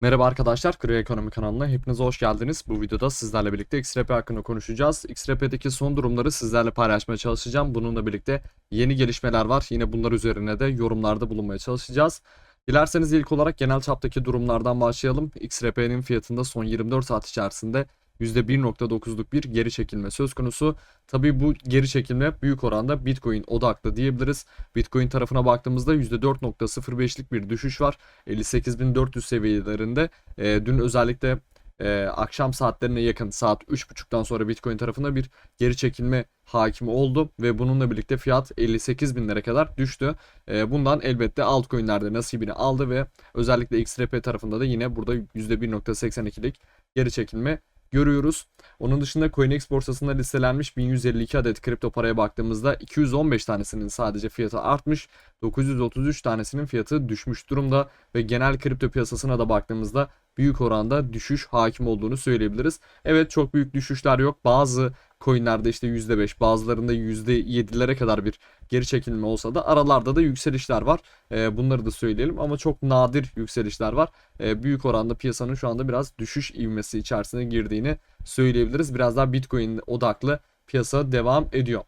Merhaba arkadaşlar, Kırı Ekonomi kanalına hepiniz hoş geldiniz. Bu videoda sizlerle birlikte XRP hakkında konuşacağız. XRP'deki son durumları sizlerle paylaşmaya çalışacağım. Bununla birlikte yeni gelişmeler var. Yine bunlar üzerine de yorumlarda bulunmaya çalışacağız. Dilerseniz ilk olarak genel çaptaki durumlardan başlayalım. XRP'nin fiyatında son 24 saat içerisinde %1.9'luk bir geri çekilme söz konusu. Tabii bu geri çekilme büyük oranda Bitcoin odaklı diyebiliriz. Bitcoin tarafına baktığımızda %4.05'lik bir düşüş var. 58.400 seviyelerinde. E, dün özellikle e, akşam saatlerine yakın saat 3.30'dan sonra Bitcoin tarafında bir geri çekilme hakim oldu ve bununla birlikte fiyat 58 binlere kadar düştü. E, bundan elbette altcoin'lerde nasibini aldı ve özellikle XRP tarafında da yine burada %1.82'lik geri çekilme görüyoruz. Onun dışında CoinEx borsasında listelenmiş 1152 adet kripto paraya baktığımızda 215 tanesinin sadece fiyatı artmış, 933 tanesinin fiyatı düşmüş durumda ve genel kripto piyasasına da baktığımızda büyük oranda düşüş hakim olduğunu söyleyebiliriz. Evet çok büyük düşüşler yok. Bazı coinlerde işte %5 bazılarında %7'lere kadar bir geri çekilme olsa da aralarda da yükselişler var. E, bunları da söyleyelim ama çok nadir yükselişler var. E, büyük oranda piyasanın şu anda biraz düşüş ivmesi içerisine girdiğini söyleyebiliriz. Biraz daha Bitcoin odaklı piyasa devam ediyor.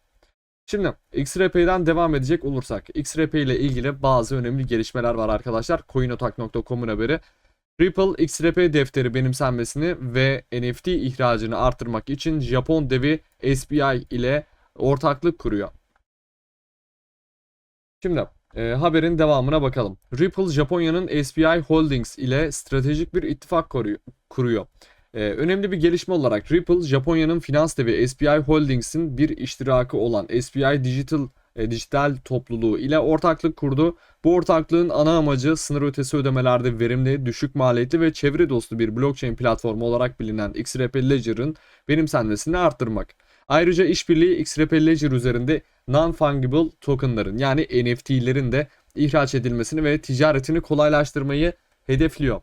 Şimdi XRP'den devam edecek olursak XRP ile ilgili bazı önemli gelişmeler var arkadaşlar. Coinotak.com'un haberi. Ripple XRP defteri benimsenmesini ve NFT ihracını arttırmak için Japon devi SBI ile ortaklık kuruyor. Şimdi e, haberin devamına bakalım. Ripple Japonya'nın SBI Holdings ile stratejik bir ittifak kuruyor. E, önemli bir gelişme olarak Ripple Japonya'nın finans devi SBI Holdings'in bir iştirakı olan SBI Digital e, dijital topluluğu ile ortaklık kurdu. Bu ortaklığın ana amacı sınır ötesi ödemelerde verimli, düşük maliyetli ve çevre dostu bir blockchain platformu olarak bilinen XRP Ledger'ın benimsenmesini arttırmak. Ayrıca işbirliği XRP Ledger üzerinde non-fungible tokenların yani NFT'lerin de ihraç edilmesini ve ticaretini kolaylaştırmayı hedefliyor.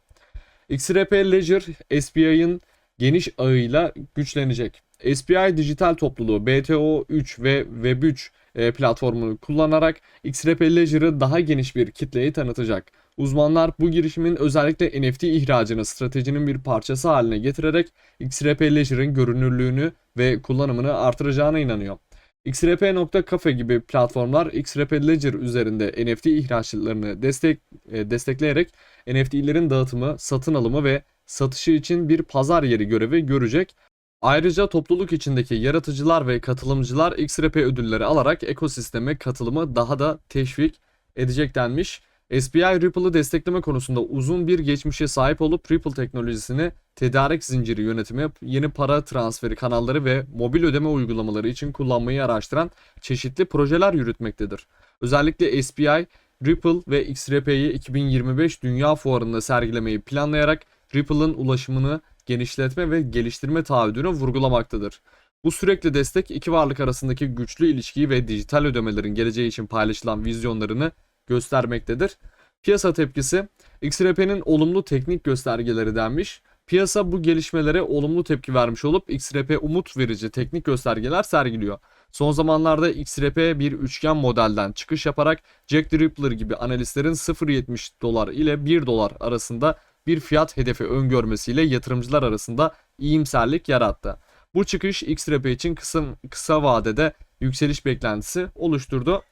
XRP Ledger SBI'ın geniş ağıyla güçlenecek. SBI dijital topluluğu BTO3 ve Web3 e, platformunu kullanarak XRP Ledger'ı daha geniş bir kitleye tanıtacak. Uzmanlar bu girişimin özellikle NFT ihracını stratejinin bir parçası haline getirerek XRP Ledger'ın görünürlüğünü ve kullanımını artıracağına inanıyor. XRP.cafe gibi platformlar XRP Ledger üzerinde NFT ihraçlarını destek, e, destekleyerek NFT'lerin dağıtımı, satın alımı ve satışı için bir pazar yeri görevi görecek. Ayrıca topluluk içindeki yaratıcılar ve katılımcılar XRP ödülleri alarak ekosisteme katılımı daha da teşvik edecek denmiş. SBI Ripple'ı destekleme konusunda uzun bir geçmişe sahip olup Ripple teknolojisini tedarik zinciri yönetimi, yeni para transferi kanalları ve mobil ödeme uygulamaları için kullanmayı araştıran çeşitli projeler yürütmektedir. Özellikle SBI, Ripple ve XRP'yi 2025 Dünya Fuarı'nda sergilemeyi planlayarak Ripple'ın ulaşımını genişletme ve geliştirme taahhüdünü vurgulamaktadır. Bu sürekli destek iki varlık arasındaki güçlü ilişkiyi ve dijital ödemelerin geleceği için paylaşılan vizyonlarını göstermektedir. Piyasa tepkisi XRP'nin olumlu teknik göstergeleri denmiş. Piyasa bu gelişmelere olumlu tepki vermiş olup XRP umut verici teknik göstergeler sergiliyor. Son zamanlarda XRP bir üçgen modelden çıkış yaparak Jack the gibi analistlerin 0.70 dolar ile 1 dolar arasında bir fiyat hedefi öngörmesiyle yatırımcılar arasında iyimserlik yarattı. Bu çıkış XRP için kısa, kısa vadede yükseliş beklentisi oluşturdu.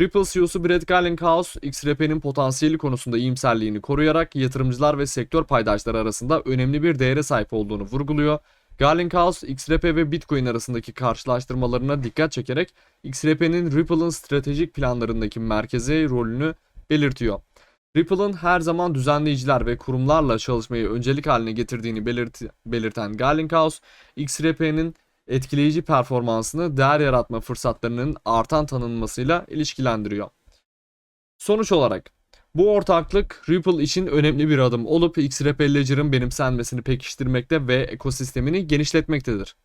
Ripple CEO'su Brett Garlinghouse, XRP'nin potansiyeli konusunda iyimserliğini koruyarak yatırımcılar ve sektör paydaşları arasında önemli bir değere sahip olduğunu vurguluyor. Garlinghouse, XRP ve Bitcoin arasındaki karşılaştırmalarına dikkat çekerek XRP'nin Ripple'ın stratejik planlarındaki merkezi rolünü belirtiyor. Ripple'ın her zaman düzenleyiciler ve kurumlarla çalışmayı öncelik haline getirdiğini belirt belirten Garlinghouse, XRP'nin etkileyici performansını değer yaratma fırsatlarının artan tanınmasıyla ilişkilendiriyor. Sonuç olarak bu ortaklık Ripple için önemli bir adım olup XRP Ledger'ın benimsenmesini pekiştirmekte ve ekosistemini genişletmektedir.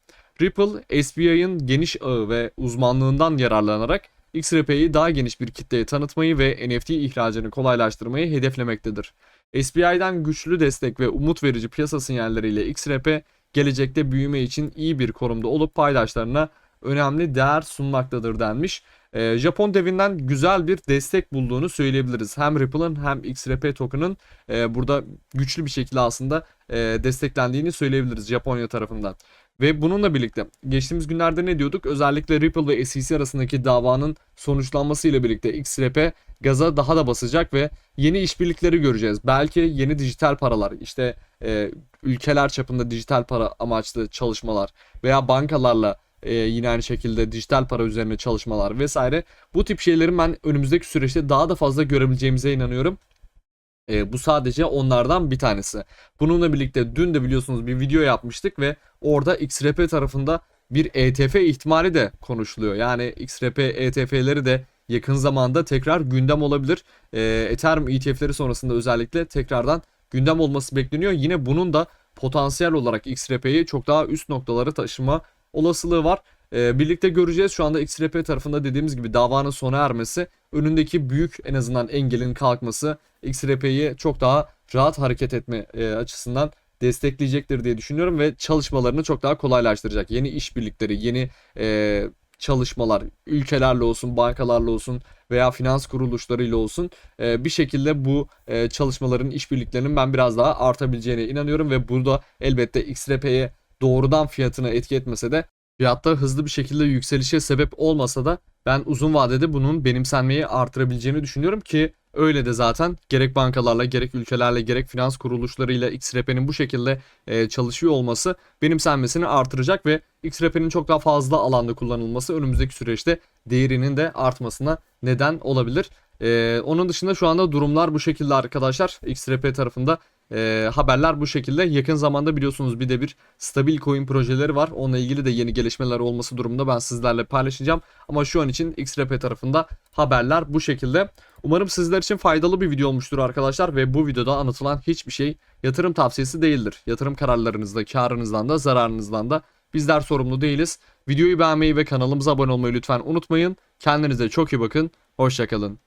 Ripple, SBI'ın geniş ağı ve uzmanlığından yararlanarak XRP'yi daha geniş bir kitleye tanıtmayı ve NFT ihracını kolaylaştırmayı hedeflemektedir. SBI'den güçlü destek ve umut verici piyasa sinyalleriyle XRP gelecekte büyüme için iyi bir konumda olup paydaşlarına önemli değer sunmaktadır denmiş. e, Japon devinden güzel bir destek bulduğunu söyleyebiliriz. Hem Ripple'ın hem XRP token'ın e, burada güçlü bir şekilde aslında e, desteklendiğini söyleyebiliriz Japonya tarafından. Ve bununla birlikte geçtiğimiz günlerde ne diyorduk? Özellikle Ripple ve SEC arasındaki davanın sonuçlanması ile birlikte XRP gaza daha da basacak ve yeni işbirlikleri göreceğiz. Belki yeni dijital paralar, işte e, ülkeler çapında dijital para amaçlı çalışmalar veya bankalarla e, yine aynı şekilde dijital para üzerine çalışmalar vesaire. Bu tip şeylerin ben önümüzdeki süreçte daha da fazla görebileceğimize inanıyorum. E, bu sadece onlardan bir tanesi. Bununla birlikte dün de biliyorsunuz bir video yapmıştık ve orada XRP tarafında bir ETF ihtimali de konuşuluyor. Yani XRP ETF'leri de yakın zamanda tekrar gündem olabilir. E, Ethereum ETF'leri sonrasında özellikle tekrardan gündem olması bekleniyor. Yine bunun da potansiyel olarak XRP'yi çok daha üst noktalara taşıma olasılığı var. E, birlikte göreceğiz. Şu anda XRP tarafında dediğimiz gibi davanın sona ermesi, önündeki büyük en azından engelin kalkması XRP'yi çok daha rahat hareket etme e, açısından destekleyecektir diye düşünüyorum ve çalışmalarını çok daha kolaylaştıracak. Yeni işbirlikleri, yeni e, çalışmalar ülkelerle olsun, bankalarla olsun veya finans kuruluşlarıyla olsun e, bir şekilde bu çalışmaların, işbirliklerinin ben biraz daha artabileceğine inanıyorum ve burada elbette XRP'ye doğrudan fiyatına etki etmese de fiyatta hızlı bir şekilde yükselişe sebep olmasa da ben uzun vadede bunun benimsenmeyi artırabileceğini düşünüyorum ki öyle de zaten gerek bankalarla gerek ülkelerle gerek finans kuruluşlarıyla XRP'nin bu şekilde e, çalışıyor olması benimsenmesini artıracak ve XRP'nin çok daha fazla alanda kullanılması önümüzdeki süreçte değerinin de artmasına neden olabilir. E, onun dışında şu anda durumlar bu şekilde arkadaşlar. XRP tarafında e, haberler bu şekilde. Yakın zamanda biliyorsunuz bir de bir stabil coin projeleri var. Onunla ilgili de yeni gelişmeler olması durumunda ben sizlerle paylaşacağım. Ama şu an için XRP tarafında haberler bu şekilde. Umarım sizler için faydalı bir video olmuştur arkadaşlar ve bu videoda anlatılan hiçbir şey yatırım tavsiyesi değildir. Yatırım kararlarınızda, karınızdan da, zararınızdan da bizler sorumlu değiliz. Videoyu beğenmeyi ve kanalımıza abone olmayı lütfen unutmayın. Kendinize çok iyi bakın. Hoşçakalın.